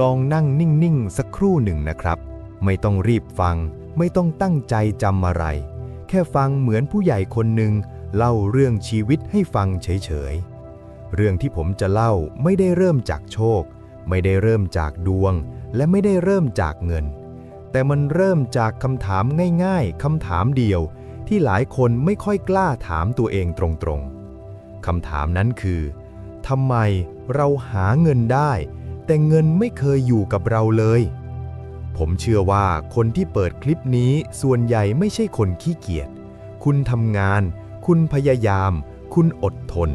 ลองนั่งนิ่งๆ สักครู่หนึ่งนะครับ ไม่ต้องรีบฟัง ไม่ต้องตั้งใจจำอะไร แค่ฟังเหมือนผู้ใหญ่คนหนึ่งเล่าเรื่องชีวิตให้ฟังเฉยๆ เรื่องที่ผมจะเล่าไม่ได้เริ่มจากโชค ไม่ได้เริ่มจากดวง และไม่ได้เริ่มจากเงิน แต่มันเริ่มจากคำถามง่ายๆคำถามเดียว ที่หลายคนไม่ค่อยกล้าถามตัวเองตรงๆคำถามนั้นคือทำไมเราหาเงินได้ แต่เงินไม่เคยอยู่กับเราเลย ผมเชื่อว่าคนที่เปิดคลิปนี้ส่วนใหญ่ไม่ใช่คนขี้เกียจ คุณทำงาน คุณพยายาม คุณอดทน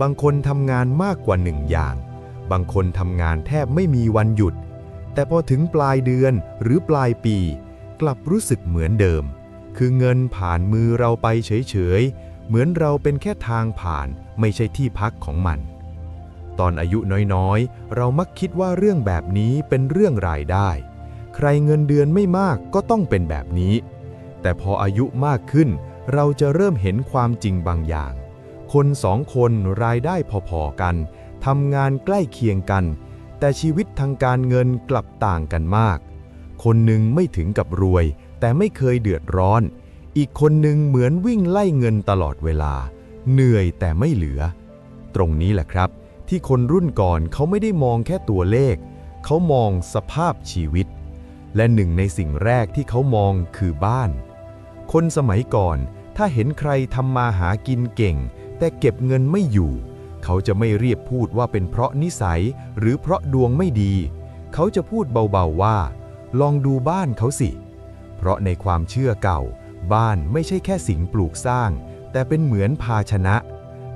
บางคนทำงานมากกว่าหนึ่งอย่าง บางคนทำงานแทบไม่มีวันหยุด แต่พอถึงปลายเดือนหรือปลายปี กลับรู้สึกเหมือนเดิม คือเงินผ่านมือเราไปเฉยๆ เหมือนเราเป็นแค่ทางผ่านไม่ใช่ที่พักของมัน ตอนอายุน้อยๆ เรามักคิดว่าเรื่องแบบนี้เป็นเรื่องรายได้ ใครเงินเดือนไม่มากก็ต้องเป็นแบบนี้ แต่พออายุมากขึ้น เราจะเริ่มเห็นความจริงบางอย่าง คนสองคนรายได้พอๆกันทำงานใกล้เคียงกัน แต่ชีวิตทางการเงินกลับต่างกันมาก คนหนึ่งไม่ถึงกับรวย แต่ไม่เคยเดือดร้อน อีกคนหนึ่งเหมือนวิ่งไล่เงินตลอดเวลา เหนื่อยแต่ไม่เหลือ ตรงนี้แหละครับ ที่คนรุ่นก่อนเขาไม่ได้มองแค่ตัวเลข เขามองสภาพชีวิต และหนึ่งในสิ่งแรกที่เขามองคือบ้าน คนสมัยก่อนถ้าเห็นใครทำมาหากินเก่ง แต่เก็บเงินไม่อยู่ เขาจะไม่เรียบพูดว่าเป็นเพราะนิสัย หรือเพราะดวงไม่ดี เขาจะพูดเบาๆว่า ลองดูบ้านเขาสิ เพราะในความเชื่อเก่า บ้านไม่ใช่แค่สิ่งปลูกสร้าง แต่เป็นเหมือนภาชนะ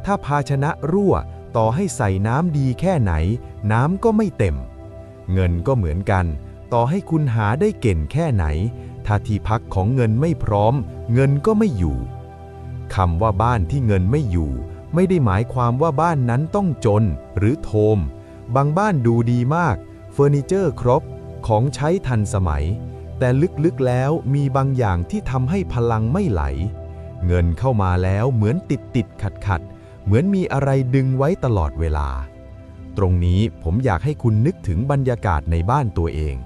ถ้าภาชนะรั่ว ต่อให้ใส่น้ำดีแค่ไหน น้ำก็ไม่เต็ม เงินก็เหมือนกัน ต่อให้คุณหาได้เก่งแค่ไหน ถ้าที่พักของเงินไม่พร้อม เงินก็ไม่อยู่คำว่าบ้านที่เงินไม่อยู่ ไม่ได้หมายความว่าบ้านนั้นต้องจนหรือโทม บางบ้านดูดีมาก เฟอร์นิเจอร์ครบ ของใช้ทันสมัย แต่ลึกๆแล้วมีบางอย่างที่ทำให้พลังไม่ไหล เงินเข้ามาแล้วเหมือนติดติดขัดขัด เหมือนมีอะไรดึงไว้ตลอดเวลา ตรงนี้ผมอยากให้คุณนึกถึงบรรยากาศในบ้านตัวเอง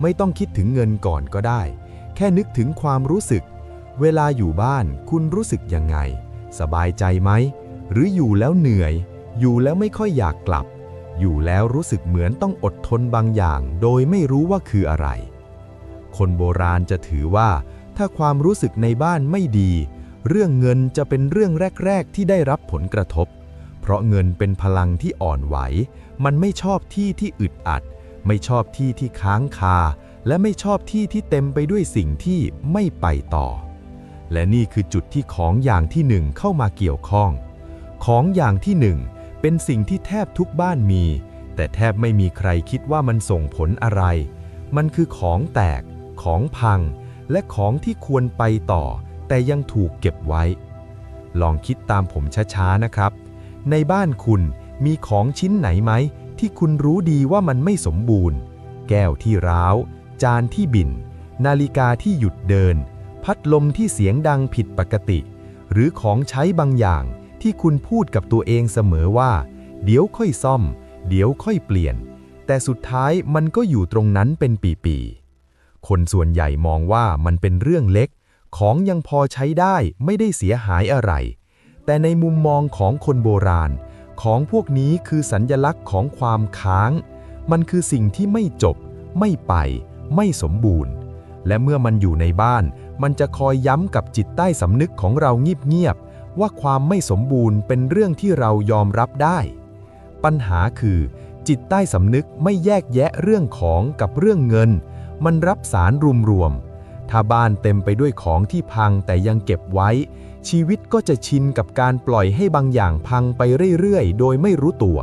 ไม่ต้องคิดถึงเงินก่อนก็ได้ แค่นึกถึงความรู้สึก เวลาอยู่บ้านคุณรู้สึกยังไง สบายใจไหม หรืออยู่แล้วเหนื่อย อยู่แล้วไม่ค่อยอยากกลับ อยู่แล้วรู้สึกเหมือนต้องอดทนบางอย่าง โดยไม่รู้ว่าคืออะไร คนโบราณจะถือว่า ถ้าความรู้สึกในบ้านไม่ดี เรื่องเงินจะเป็นเรื่องแรก ๆ ที่ได้รับผลกระทบ เพราะเงินเป็นพลังที่อ่อนไหว มันไม่ชอบที่ที่อึดอัด ไม่ชอบที่ที่ค้างคา และไม่ชอบที่ที่เต็มไปด้วยสิ่งที่ไม่ไปต่อ และนี่คือจุดที่ของอย่างที่หนึ่งเข้ามาเกี่ยวข้อง ของอย่างที่หนึ่งเป็นสิ่งที่แทบทุกบ้านมี แต่แทบไม่มีใครคิดว่ามันส่งผลอะไร มันคือของแตก ของพัง และของที่ควรไปต่อ แต่ยังถูกเก็บไว้ ลองคิดตามผมช้าๆนะครับ ในบ้านคุณมีของชิ้นไหนไหม ที่คุณรู้ดีว่ามันไม่สมบูรณ์ แก้วที่ร้าว จานที่บิ่นนาฬิกาที่หยุดเดิน พัดลมที่เสียงดังผิดปกติ หรือของใช้บางอย่างที่คุณพูดกับตัวเองเสมอว่า เดี๋ยวค่อยซ่อม เดี๋ยวค่อยเปลี่ยน แต่สุดท้ายมันก็อยู่ตรงนั้นเป็นปีๆคนส่วนใหญ่มองว่ามันเป็นเรื่องเล็ก ของยังพอใช้ได้ไม่ได้เสียหายอะไร แต่ในมุมมองของคนโบราณ ของพวกนี้คือสัญญลักษณ์ของความค้าง มันคือสิ่งที่ไม่จบ ไม่ไป ไม่สมบูรณ์ และเมื่อมันอยู่ในบ้าน มันจะคอยย้ำกับจิตใต้สำนึกของเราเงียบๆว่าความไม่สมบูรณ์เป็นเรื่องที่เรายอมรับได้ ปัญหาคือ จิตใต้สำนึกไม่แยกแยะเรื่องของกับเรื่องเงิน มันรับสารรวมๆ ถ้าบ้านเต็มไปด้วยของที่พังแต่ยังเก็บไว้ ชีวิตก็จะชินกับการปล่อยให้บางอย่างพังไปเรื่อยๆ โดยไม่รู้ตัว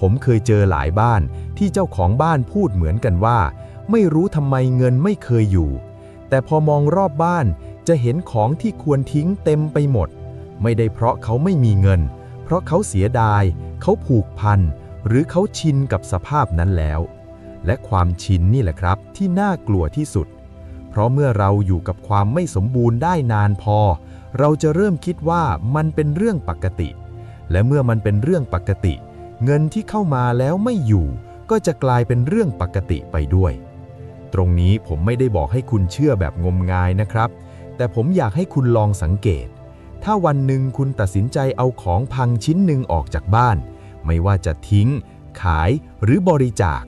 ผมเคยเจอหลายบ้านที่เจ้าของบ้านพูดเหมือนกันว่า ไม่รู้ทำไมเงินไม่เคยอยู่ แต่พอมองรอบบ้านจะเห็นของที่ควรทิ้งเต็มไปหมด ไม่ได้เพราะเขาไม่มีเงิน เพราะเขาเสียดาย เขาผูกพัน หรือเขาชินกับสภาพนั้นแล้ว และความชินนี่แหละครับที่น่ากลัวที่สุด เพราะเมื่อเราอยู่กับความไม่สมบูรณ์ได้นานพอ เราจะเริ่มคิดว่ามันเป็นเรื่องปกติ และเมื่อมันเป็นเรื่องปกติ เงินที่เข้ามาแล้วไม่อยู่ก็ก็จะกลายเป็นเรื่องปกติไปด้วย ตรงนี้ผมไม่ได้บอกให้คุณเชื่อแบบงมงายนะครับ แต่ผมอยากให้คุณลองสังเกต ถ้าวันหนึ่งคุณตัดสินใจเอาของพังชิ้นหนึ่งออกจากบ้าน ไม่ว่าจะทิ้ง ขายหรือบริจาค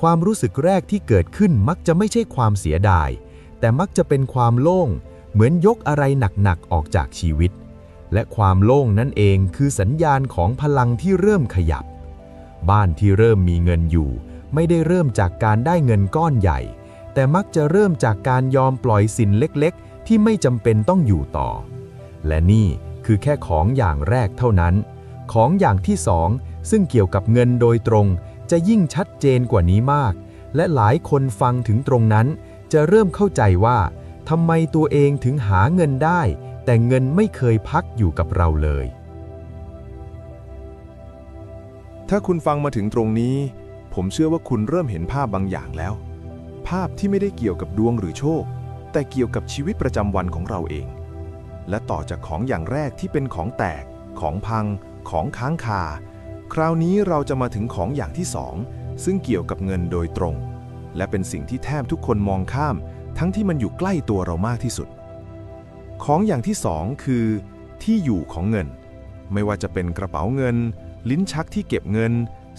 ความรู้สึกแรกที่เกิดขึ้นมักจะไม่ใช่ความเสียดาย แต่มักจะเป็นความโล่ง เหมือนยกอะไรหนักๆออกจากชีวิต และความโล่งนั่นเองคือสัญญาณของพลังที่เริ่มขยับ บ้านที่เริ่มมีเงินอยู่ ไม่ได้เริ่มจากการได้เงินก้อนใหญ่ แต่มักจะเริ่มจากการยอมปล่อยสินเล็กๆ ที่ไม่จำเป็นต้องอยู่ต่อ และนี่คือแค่ของอย่างแรกเท่านั้น ของอย่างที่สองซึ่งเกี่ยวกับเงินโดยตรงจะยิ่งชัดเจนกว่านี้มาก และหลายคนฟังถึงตรงนั้น จะเริ่มเข้าใจว่าทำไมตัวเองถึงหาเงินได้ แต่เงินไม่เคยพักอยู่กับเราเลย ถ้าคุณฟังมาถึงตรงนี้ ผมเชื่อว่าคุณเริ่มเห็นภาพบางอย่างแล้ว ภาพที่ไม่ได้เกี่ยวกับดวงหรือโชค แต่เกี่ยวกับชีวิตประจำวันของเราเอง และต่อจากของอย่างแรกที่เป็นของแตก ของพัง ของค้างคา คราวนี้เราจะมาถึงของอย่างที่สองซึ่งเกี่ยวกับเงินโดยตรง และเป็นสิ่งที่แทบทุกคนมองข้าม ทั้งที่มันอยู่ใกล้ตัวเรามากที่สุด ของอย่างที่สองคือ ที่อยู่ของเงิน ไม่ว่าจะเป็นกระเป๋าเงิน ลิ้นชักที่เก็บเงิน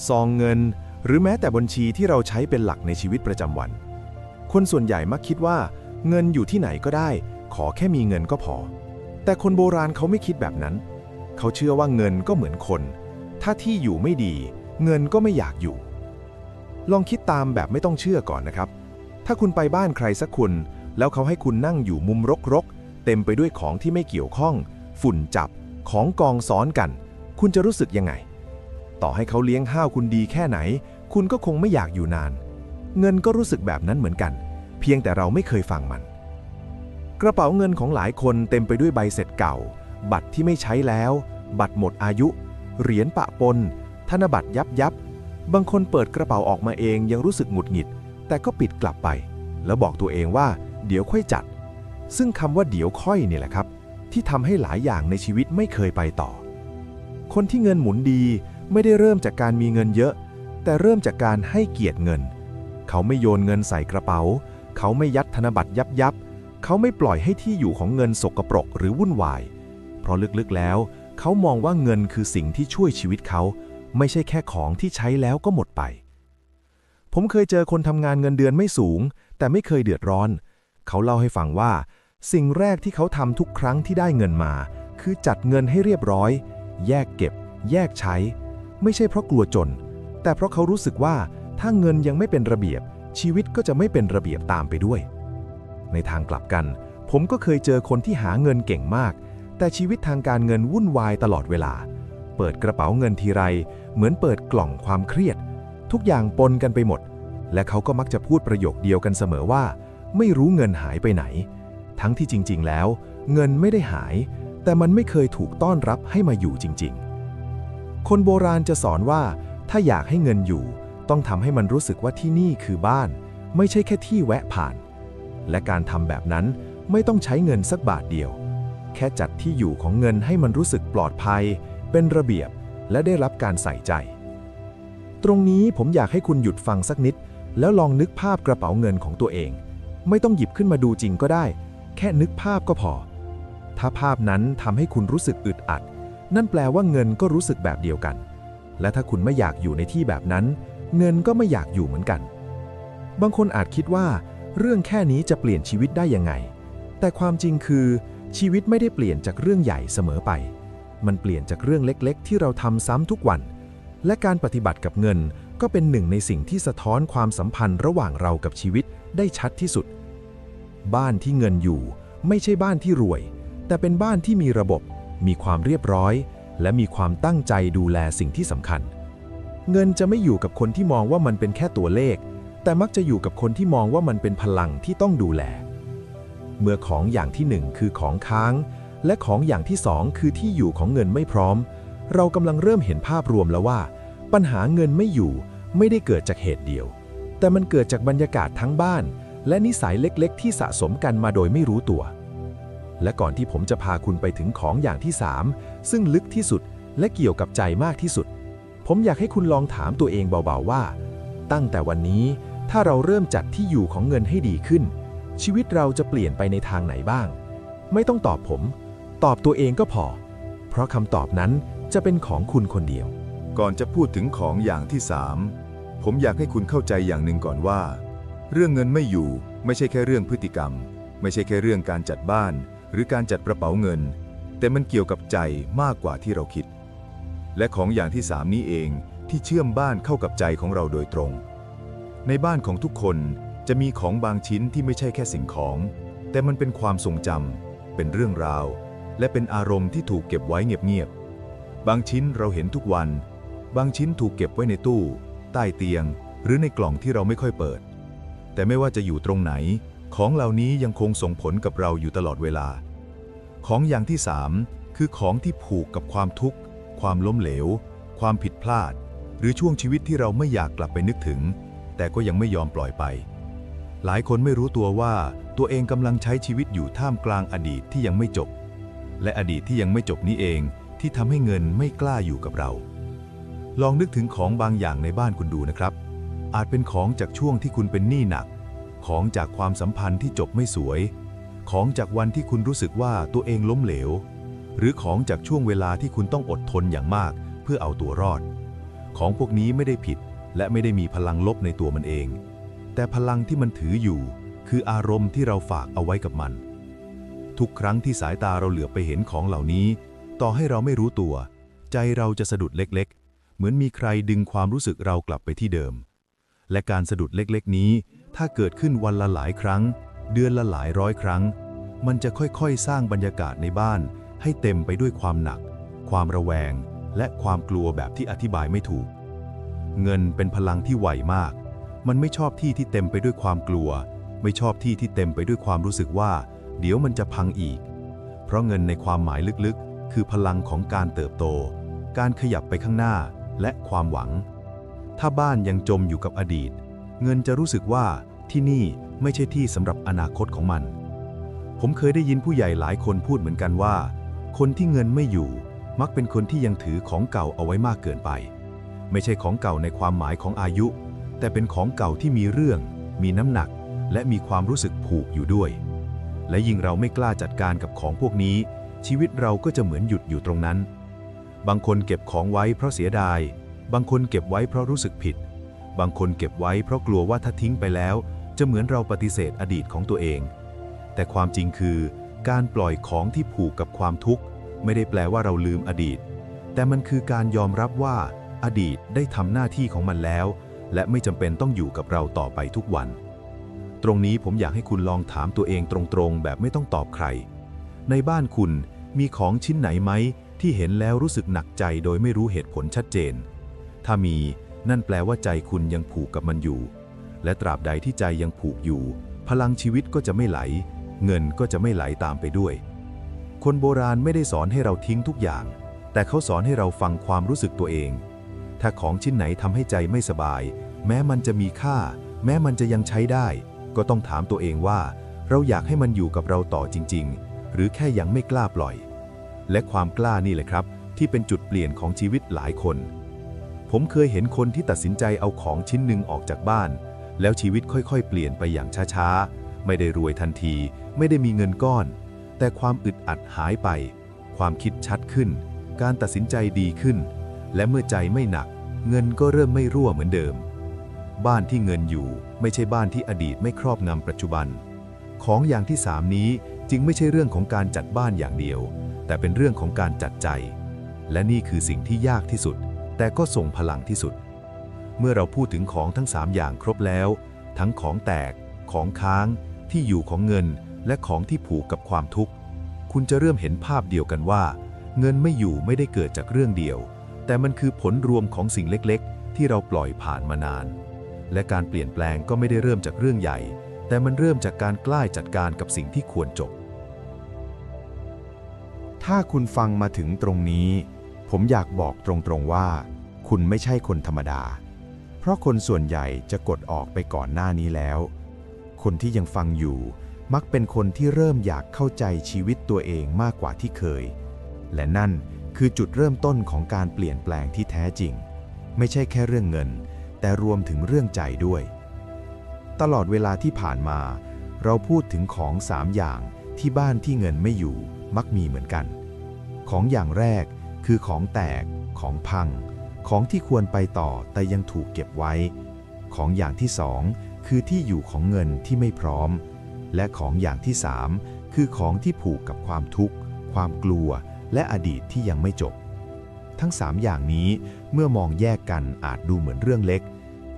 ซองเงิน หรือแม้แต่บัญชีที่เราใช้เป็นหลักในชีวิตประจำวัน คนส่วนใหญ่มักคิดว่า เงินอยู่ที่ไหนก็ได้ ขอแค่มีเงินก็พอ แต่คนโบราณเขาไม่คิดแบบนั้น เขาเชื่อว่าเงินก็เหมือนคน ถ้าที่อยู่ไม่ดี เงินก็ไม่อยากอยู่ ลองคิดตามแบบไม่ต้องเชื่อก่อนนะครับ ถ้าคุณไปบ้านใครสักคน แล้วเขาให้คุณนั่งอยู่มุมรกๆ เต็มไปด้วยของที่ไม่เกี่ยวข้อง ฝุ่นจับ ของกองซ้อนกัน คุณจะรู้สึกยังไง ต่อให้เขาเลี้ยงห้าวคุณดีแค่ไหน คุณก็คงไม่อยากอยู่นาน เงินก็รู้สึกแบบนั้นเหมือนกัน เพียงแต่เราไม่เคยฟังมัน กระเป๋าเงินของหลายคนเต็มไปด้วยใบเสร็จเก่า บัตรที่ไม่ใช้แล้ว บัตรหมดอายุ เหรียญปะปน ธนบัตรยับยับ บางคนเปิดกระเป๋าออกมาเองยังรู้สึกหงุดหงิด แต่ก็ปิดกลับไป แล้วบอกตัวเองว่าเดี๋ยวค่อยจัด ซึ่งคำว่าเดี๋ยวค่อยนี่แหละครับ ที่ทำให้หลายอย่างในชีวิตไม่เคยไปต่อ คนที่เงินหมุนดีไม่ได้เริ่มจากการมีเงินเยอะ แต่เริ่มจากการให้เกียรติเงิน เขาไม่โยนเงินใส่กระเป๋า เขาไม่ยัดธนบัตรยับยับเขาไม่ปล่อยให้ที่อยู่ของเงินสกปรกหรือวุ่นวาย เพราะลึกๆแล้ว เขามองว่าเงินคือสิ่งที่ช่วยชีวิตเขา ไม่ใช่แค่ของที่ใช้แล้วก็หมดไป ผมเคยเจอคนทำงานเงินเดือนไม่สูง แต่ไม่เคยเดือดร้อน เขาเล่าให้ฟังว่า สิ่งแรกที่เขาทำทุกครั้งที่ได้เงินมา คือจัดเงินให้เรียบร้อย แยกเก็บ แยกใช้ ไม่ใช่เพราะกลัวจน แต่เพราะเขารู้สึกว่าถ้าเงินยังไม่เป็นระเบียบ ชีวิตก็จะไม่เป็นระเบียบตามไปด้วย ในทางกลับกัน ผมก็เคยเจอคนที่หาเงินเก่งมาก แต่ชีวิตทางการเงินวุ่นวายตลอดเวลา เปิดกระเป๋าเงินทีไร เหมือนเปิดกล่องความเครียด ทุกอย่างปนกันไปหมด และเขาก็มักจะพูดประโยคเดียวกันเสมอว่า ไม่รู้เงินหายไปไหน ทั้งที่จริง ๆ แล้ว เงินไม่ได้หาย แต่มันไม่เคยถูกต้อนรับให้มาอยู่จริง ๆ คนโบราณจะสอนว่า ถ้าอยากให้เงินอยู่ ต้องทำให้มันรู้สึกว่าที่นี่คือบ้าน ไม่ใช่แค่ที่แวะผ่าน และการทำแบบนั้นไม่ต้องใช้เงินสักบาทเดียว แค่จัดที่อยู่ของเงินให้มันรู้สึกปลอดภัย เป็นระเบียบและได้รับการใส่ใจ ตรงนี้ผมอยากให้คุณหยุดฟังสักนิด แล้วลองนึกภาพกระเป๋าเงินของตัวเอง ไม่ต้องหยิบขึ้นมาดูจริงก็ได้ แค่นึกภาพก็พอ ถ้าภาพนั้นทำให้คุณรู้สึกอึดอัด นั่นแปลว่าเงินก็รู้สึกแบบเดียวกัน และถ้าคุณไม่อยากอยู่ในที่แบบนั้น เงินก็ไม่อยากอยู่เหมือนกัน บางคนอาจคิดว่า เรื่องแค่นี้จะเปลี่ยนชีวิตได้ยังไง แต่ความจริงคือชีวิตไม่ได้เปลี่ยนจากเรื่องใหญ่เสมอไป มันเปลี่ยนจากเรื่องเล็กๆ ที่เราทำซ้ำทุกวัน และการปฏิบัติกับเงินก็เป็นหนึ่งในสิ่งที่สะท้อนความสัมพันธ์ระหว่างเรากับชีวิตได้ชัดที่สุด บ้านที่เงินอยู่ ไม่ใช่บ้านที่รวย แต่เป็นบ้านที่มีระบบ มีความเรียบร้อย และมีความตั้งใจดูแลสิ่งที่สำคัญ เงินจะไม่อยู่กับคนที่มองว่ามันเป็นแค่ตัวเลข แต่มักจะอยู่กับคนที่มองว่ามันเป็นพลังที่ต้องดูแล เมื่อของอย่างที่หนึ่งคือของค้าง และของอย่างที่สองคือที่อยู่ของเงินไม่พร้อม เรากำลังเริ่มเห็นภาพรวมแล้วว่า ปัญหาเงินไม่อยู่ ไม่ได้เกิดจากเหตุเดียว แต่มันเกิดจากบรรยากาศทั้งบ้าน และนิสัยเล็กๆ ที่สะสมกันมาโดยไม่รู้ตัว และก่อนที่ผมจะพาคุณไปถึงของอย่างที่3ซึ่งลึกที่สุดและเกี่ยวกับใจมากที่สุด ผมอยากให้คุณลองถามตัวเองเบาๆว่า ตั้งแต่วันนี้ถ้าเราเริ่มจัดที่อยู่ของเงินให้ดีขึ้น ชีวิตเราจะเปลี่ยนไปในทางไหนบ้าง ไม่ต้องตอบผม ตอบตัวเองก็พอ เพราะคำตอบนั้นจะเป็นของคุณคนเดียว ก่อนจะพูดถึงของอย่างที่สามผมอยากให้คุณเข้าใจอย่างหนึ่งก่อนว่า เรื่องเงินไม่อยู่ไม่ใช่แค่เรื่องพฤติกรรม ไม่ใช่แค่เรื่องการจัดบ้าน หรือการจัดกระเป๋าเงิน แต่มันเกี่ยวกับใจมากกว่าที่เราคิด และของอย่างที่สามนี้เองที่เชื่อมบ้านเข้ากับใจของเราโดยตรง ในบ้านของทุกคนจะมีของบางชิ้นที่ไม่ใช่แค่สิ่งของ แต่มันเป็นความทรงจำเป็นเรื่องราว และเป็นอารมณ์ที่ถูกเก็บไว้เงียบๆ บางชิ้นเราเห็นทุกวัน บางชิ้นถูกเก็บไว้ในตู้ ใต้เตียง หรือในกล่องที่เราไม่ค่อยเปิด แต่ไม่ว่าจะอยู่ตรงไหน ของเหล่านี้ยังคงส่งผลกับเราอยู่ตลอดเวลา ของอย่างที่สามคือของที่ผูกกับความทุกข์ ความล้มเหลว ความผิดพลาด หรือช่วงชีวิตที่เราไม่อยากกลับไปนึกถึง แต่ก็ยังไม่ยอมปล่อยไป หลายคนไม่รู้ตัวว่าตัวเองกำลังใช้ชีวิตอยู่ท่ามกลางอดีตที่ยังไม่จบ และอดีตที่ยังไม่จบนี้เองที่ทำให้เงินไม่กล้าอยู่กับเรา ลองนึกถึงของบางอย่างในบ้านคุณดูนะครับ อาจเป็นของจากช่วงที่คุณเป็นหนี้หนัก ของจากความสัมพันธ์ที่จบไม่สวย ของจากวันที่คุณรู้สึกว่าตัวเองล้มเหลว หรือของจากช่วงเวลาที่คุณต้องอดทนอย่างมาก เพื่อเอาตัวรอด ของพวกนี้ไม่ได้ผิด และไม่ได้มีพลังลบในตัวมันเอง แต่พลังที่มันถืออยู่ คืออารมณ์ที่เราฝากเอาไว้กับมัน ทุกครั้งที่สายตาเราเหลือบไปเห็นของเหล่านี้ ต่อให้เราไม่รู้ตัว ใจเราจะสะดุดเล็กๆ เหมือนมีใครดึงความรู้สึกเรากลับไปที่เดิม และการสะดุดเล็กๆ นี้ ถ้าเกิดขึ้นวันละหลายครั้ง เดือนละหลายร้อยครั้ง มันจะค่อยๆ สร้างบรรยากาศในบ้าน ให้เต็มไปด้วยความหนัก ความระแวง และความกลัวแบบที่อธิบายไม่ถูก เงินเป็นพลังที่ไวมาก มันไม่ชอบที่ที่เต็มไปด้วยความกลัว ไม่ชอบที่ที่เต็มไปด้วยความรู้สึกว่า เดี๋ยวมันจะพังอีก เพราะเงินในความหมายลึกๆ คือพลังของการเติบโต การขยับไปข้างหน้าและความหวัง ถ้าบ้านยังจมอยู่กับอดีต เงินจะรู้สึกว่าที่นี่ไม่ใช่ที่สำหรับอนาคตของมัน ผมเคยได้ยินผู้ใหญ่หลายคนพูดเหมือนกันว่า คนที่เงินไม่อยู่ มักเป็นคนที่ยังถือของเก่าเอาไว้มากเกินไป ไม่ใช่ของเก่าในความหมายของอายุ แต่เป็นของเก่าที่มีเรื่อง มีน้ำหนัก และมีความรู้สึกผูกอยู่ด้วย และยิ่งเราไม่กล้าจัดการกับของพวกนี้ ชีวิตเราก็จะเหมือนหยุดอยู่ตรงนั้น บางคนเก็บของไว้เพราะเสียดาย บางคนเก็บไว้เพราะรู้สึกผิด บางคนเก็บไว้เพราะกลัวว่าถ้าทิ้งไปแล้ว จะเหมือนเราปฏิเสธอดีตของตัวเอง แต่ความจริงคือ การปล่อยของที่ผูกกับความทุกข์ ไม่ได้แปลว่าเราลืมอดีต แต่มันคือการยอมรับว่า อดีตได้ทำหน้าที่ของมันแล้ว และไม่จำเป็นต้องอยู่กับเราต่อไปทุกวัน ตรงนี้ผมอยากให้คุณลองถามตัวเองตรงๆ แบบไม่ต้องตอบใคร ในบ้านคุณมีของชิ้นไหนไหมที่เห็นแล้วรู้สึกหนักใจโดยไม่รู้เหตุผลชัดเจน ถ้ามีนั่นแปลว่าใจคุณยังผูกกับมันอยู่ และตราบใดที่ใจยังผูกอยู่ พลังชีวิตก็จะไม่ไหล เงินก็จะไม่ไหลตามไปด้วย คนโบราณไม่ได้สอนให้เราทิ้งทุกอย่าง แต่เขาสอนให้เราฟังความรู้สึกตัวเอง ถ้าของชิ้นไหนทำให้ใจไม่สบาย แม้มันจะมีค่า แม้มันจะยังใช้ได้ ก็ต้องถามตัวเองว่า เราอยากให้มันอยู่กับเราต่อจริง ๆ หรือแค่ยังไม่กล้าปล่อย และความกล้านี่แหละครับ ที่เป็นจุดเปลี่ยนของชีวิตหลายคน ผมเคยเห็นคนที่ตัดสินใจเอาของชิ้นหนึ่งออกจากบ้าน แล้วชีวิตค่อยๆ เปลี่ยนไปอย่างช้าๆ ไม่ได้รวยทันที ไม่ได้มีเงินก้อน แต่ความอึดอัดหายไป ความคิดชัดขึ้น การตัดสินใจดีขึ้น และเมื่อใจไม่หนัก เงินก็เริ่มไม่รั่วเหมือนเดิม บ้านที่เงินอยู่ ไม่ใช่บ้านที่อดีตไม่ครอบงำปัจจุบัน ของอย่างที่สามนี้จึงไม่ใช่เรื่องของการจัดบ้านอย่างเดียว แต่เป็นเรื่องของการจัดใจ และนี่คือสิ่งที่ยากที่สุด แต่ก็ส่งพลังที่สุด เมื่อเราพูดถึงของทั้ง3อย่างครบแล้ว ทั้งของแตก ของค้าง ที่อยู่ของเงิน และของที่ผูกกับความทุกข์ คุณจะเริ่มเห็นภาพเดียวกันว่า เงินไม่อยู่ไม่ได้เกิดจากเรื่องเดียว แต่มันคือผลรวมของสิ่งเล็กๆ ที่เราปล่อยผ่านมานาน และการเปลี่ยนแปลงก็ไม่ได้เริ่มจากเรื่องใหญ่ แต่มันเริ่มจากการกล้าจัดการกับสิ่งที่ควรจบ ถ้าคุณฟังมาถึงตรงนี้ ผมอยากบอกตรงๆว่า คุณไม่ใช่คนธรรมดา เพราะคนส่วนใหญ่จะกดออกไปก่อนหน้านี้แล้ว คนที่ยังฟังอยู่ มักเป็นคนที่เริ่มอยากเข้าใจชีวิตตัวเองมากกว่าที่เคย และนั่นคือจุดเริ่มต้นของการเปลี่ยนแปลงที่แท้จริง ไม่ใช่แค่เรื่องเงิน แต่รวมถึงเรื่องใจด้วย ตลอดเวลาที่ผ่านมา เราพูดถึงของสามอย่างที่บ้านที่เงินไม่อยู่มักมีเหมือนกัน ของอย่างแรกคือของแตก ของพัง ของที่ควรไปต่อแต่ยังถูกเก็บไว้ ของอย่างที่สองคือที่อยู่ของเงินที่ไม่พร้อม และของอย่างที่สามคือของที่ผูกกับความทุกข์ ความกลัว และอดีตที่ยังไม่จบ ทั้งสามอย่างนี้เมื่อมองแยกกันอาจดูเหมือนเรื่องเล็ก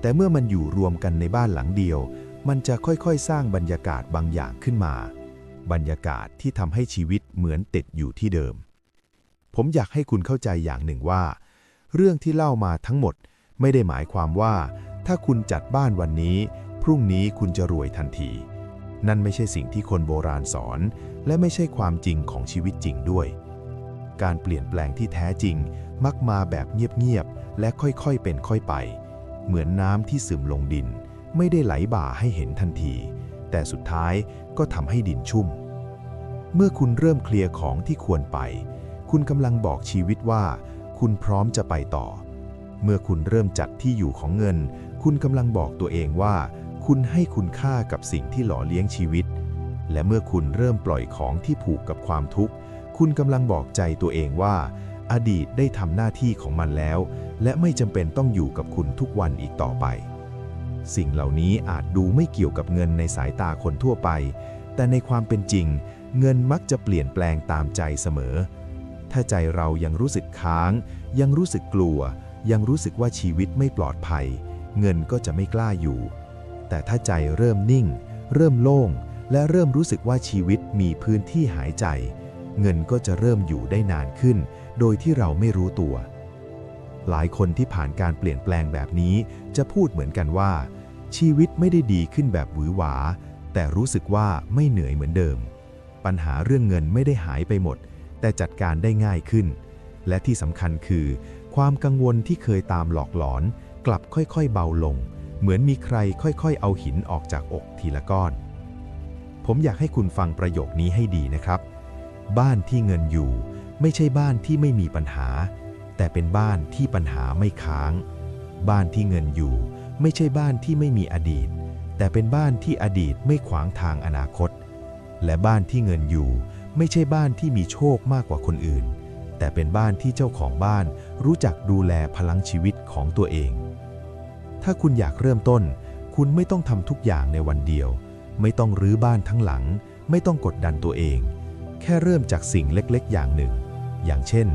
แต่เมื่อมันอยู่รวมกันในบ้านหลังเดียว มันจะค่อยๆ สร้างบรรยากาศบางอย่างขึ้นมา บรรยากาศที่ทำให้ชีวิตเหมือนติดอยู่ที่เดิม ผมอยากให้คุณเข้าใจอย่างหนึ่งว่า เรื่องที่เล่ามาทั้งหมดไม่ได้หมายความว่า ถ้าคุณจัดบ้านวันนี้ พรุ่งนี้คุณจะรวยทันที นั่นไม่ใช่สิ่งที่คนโบราณสอน และไม่ใช่ความจริงของชีวิตจริงด้วยการเปลี่ยนแปลงที่แท้จริง มักมาแบบเงียบๆ และค่อยๆเป็นค่อยไป เหมือนน้ำที่ซึมลงดิน ไม่ได้ไหลบ่าให้เห็นทันที แต่สุดท้ายก็ทำให้ดินชุ่ม เมื่อคุณเริ่มเคลียร์ของที่ควรไป คุณกำลังบอกชีวิตว่า คุณพร้อมจะไปต่อ เมื่อคุณเริ่มจัดที่อยู่ของเงิน คุณกำลังบอกตัวเองว่า คุณให้คุณค่ากับสิ่งที่หล่อเลี้ยงชีวิต และเมื่อคุณเริ่มปล่อยของที่ผูกกับความทุกข์ คุณกำลังบอกใจตัวเองว่า อดีตได้ทำหน้าที่ของมันแล้ว และไม่จำเป็นต้องอยู่กับคุณทุกวันอีกต่อไป สิ่งเหล่านี้อาจดูไม่เกี่ยวกับเงินในสายตาคนทั่วไป แต่ในความเป็นจริง เงินมักจะเปลี่ยนแปลงตามใจเสมอ ถ้าใจเรายังรู้สึกค้าง ยังรู้สึกกลัว ยังรู้สึกว่าชีวิตไม่ปลอดภัย เงินก็จะไม่กล้าอยู่ แต่ถ้าใจเริ่มนิ่ง เริ่มโล่ง และเริ่มรู้สึกว่าชีวิตมีพื้นที่หายใจ เงินก็จะเริ่มอยู่ได้นานขึ้น โดยที่เราไม่รู้ตัว หลายคนที่ผ่านการเปลี่ยนแปลงแบบนี้ จะพูดเหมือนกันว่า ชีวิตไม่ได้ดีขึ้นแบบหวือหวา แต่รู้สึกว่าไม่เหนื่อยเหมือนเดิม ปัญหาเรื่องเงินไม่ได้หายไปหมด แต่จัดการได้ง่ายขึ้น และที่สำคัญคือ ความกังวลที่เคยตามหลอกหลอน กลับค่อยๆเบาลง เหมือนมีใครค่อยๆ เอาหินออกจากอกทีละก้อน ผมอยากให้คุณฟังประโยคนี้ให้ดีนะครับ บ้านที่เงินอยู่ ไม่ใช่บ้านที่ไม่มีปัญหา แต่เป็นบ้านที่ปัญหาไม่ค้าง บ้านที่เงินอยู่ ไม่ใช่บ้านที่ไม่มีอดีต แต่เป็นบ้านที่อดีตไม่ขวางทางอนาคต และบ้านที่เงินอยู่ ไม่ใช่บ้านที่มีโชคมากกว่าคนอื่น แต่เป็นบ้านที่เจ้าของบ้านรู้จักดูแลพลังชีวิตของตัวเอง ถ้าคุณอยากเริ่มต้น คุณไม่ต้องทำทุกอย่างในวันเดียว ไม่ต้องรื้อบ้านทั้งหลัง ไม่ต้องกดดันตัวเอง แค่เริ่มจากสิ่งเล็กๆ อย่างหนึ่ง อย่างเช่น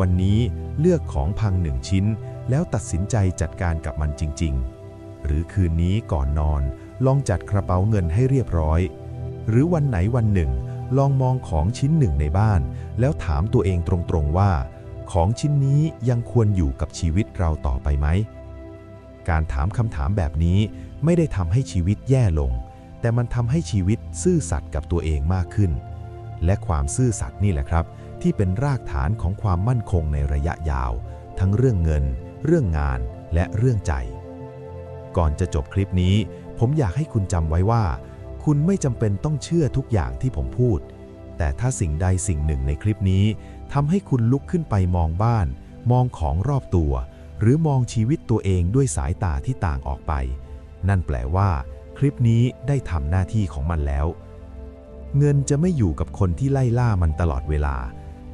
วันนี้เลือกของพังหนึ่งชิ้น แล้วตัดสินใจจัดการกับมันจริง ๆ หรือคืนนี้ก่อนนอน ลองจัดกระเป๋าเงินให้เรียบร้อย หรือวันไหนวันหนึ่ง ลองมองของชิ้นหนึ่งในบ้าน แล้วถามตัวเองตรงๆว่า ของชิ้นนี้ยังควรอยู่กับชีวิตเราต่อไปไหมการถามคำถามแบบนี้ไม่ได้ทำให้ชีวิตแย่ลง แต่มันทำให้ชีวิตซื่อสัตย์กับตัวเองมากขึ้น และความซื่อสัตย์นี่แหละครับ ที่เป็นรากฐานของความมั่นคงในระยะยาว ทั้งเรื่องเงิน เรื่องงานและเรื่องใจ ก่อนจะจบคลิปนี้ ผมอยากให้คุณจำไว้ว่า คุณไม่จำเป็นต้องเชื่อทุกอย่างที่ผมพูด แต่ถ้าสิ่งใดสิ่งหนึ่งในคลิปนี้ทำให้คุณลุกขึ้นไปมองบ้าน มองของรอบตัว หรือมองชีวิตตัวเองด้วยสายตาที่ต่างออกไป นั่นแปลว่า คลิปนี้ได้ทำหน้าที่ของมันแล้ว เงินจะไม่อยู่กับคนที่ไล่ล่ามันตลอดเวลา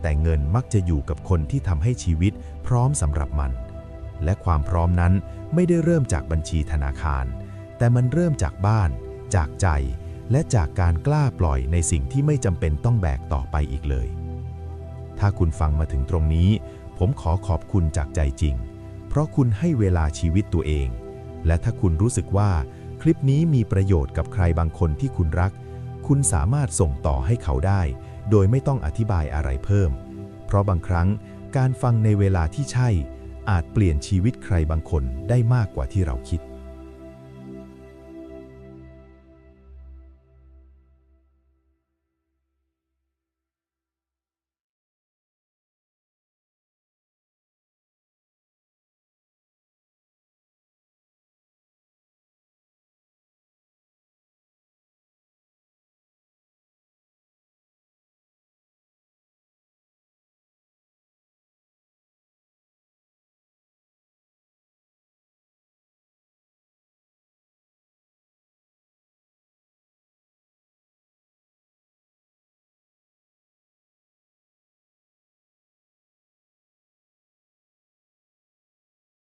แต่เงินมักจะอยู่กับคนที่ทำให้ชีวิตพร้อมสำหรับมัน และความพร้อมนั้นไม่ได้เริ่มจากบัญชีธนาคาร แต่มันเริ่มจากบ้าน จากใจ และจากการกล้าปล่อยในสิ่งที่ไม่จำเป็นต้องแบกต่อไปอีกเลย ถ้าคุณฟังมาถึงตรงนี้ ผมขอขอบคุณจากใจจริง เพราะคุณให้เวลาชีวิตตัวเอง และถ้าคุณรู้สึกว่า คลิปนี้มีประโยชน์กับใครบางคนที่คุณรัก คุณสามารถส่งต่อให้เขาได้ โดยไม่ต้องอธิบายอะไรเพิ่ม เพราะบางครั้งการฟังในเวลาที่ใช่ อาจเปลี่ยนชีวิตใครบางคนได้มากกว่าที่เราคิด